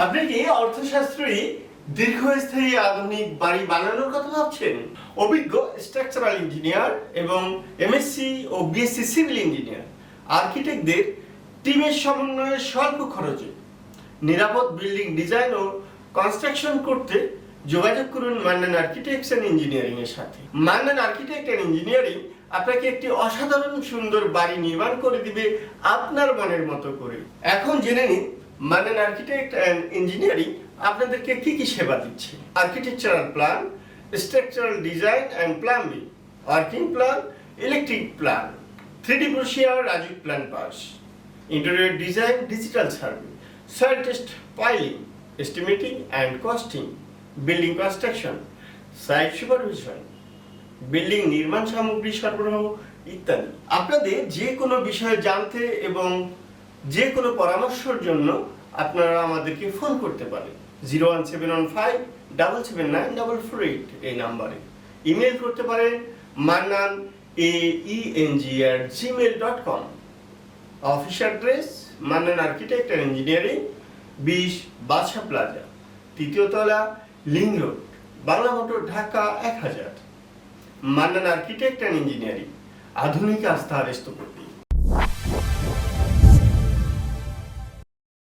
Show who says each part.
Speaker 1: আপনি কি অর্থশাস্ত্রী দীর্ঘস্থায়ী আধুনিক বাড়ি বানানোর কথা ভাবছেন? অভিজ্ঞ স্ট্রাকচারাল ইঞ্জিনিয়ার এবং এমএসসি ও বিএসসি সিভিল ইঞ্জিনিয়ার আর্কিটেক্টদের টিমের সমন্বয়ে স্বল্প খরচে নিরাপদ বিল্ডিং ডিজাইন ও কনস্ট্রাকশন করতে যোগাযোগ করুন মান্নান আর্কিটেক্টস অ্যান্ড ইঞ্জিনিয়ারিং এর সাথে। মান্নান আর্কিটেক্ট অ্যান্ড ইঞ্জিনিয়ারিং আপনাকে একটি অসাধারণ সুন্দর বাড়ি নির্মাণ করে দিবে আপনার মনের মতো করে। এখন জেনে নিন মান্নান আর্কিটেক্ট অ্যান্ড ইঞ্জিনিয়ারিং আপনাদেরকে কি কি সেবা দিচ্ছে? Architectural plan structural design and planning working plan electric plan three D brochure RAJUK plan pass interior design digital survey, soil test piling, estimating and costing, building construction, site supervision building নির্মাণ সামগ্রী সরবরাহ ইত্যাদি। আপনাদের যে কোনো বিষয়ে জানতে এবং যে কোনো পরামর্শের জন্য আপনারা আমাদেরকে ফোন করতে পারেন। Zero one seven one five double seven nine double four eight এই নাম্বারে। ইমেল করতে পারেন Mannan A E N at gmail dot com office address Mannan architect and engineering বিশ বাদশা প্লাজা তৃতীয় তলা link road Bangla motor Dhaka এক হাজার। Mannan architect and engineering আধুনিক আস্থার স্থপতি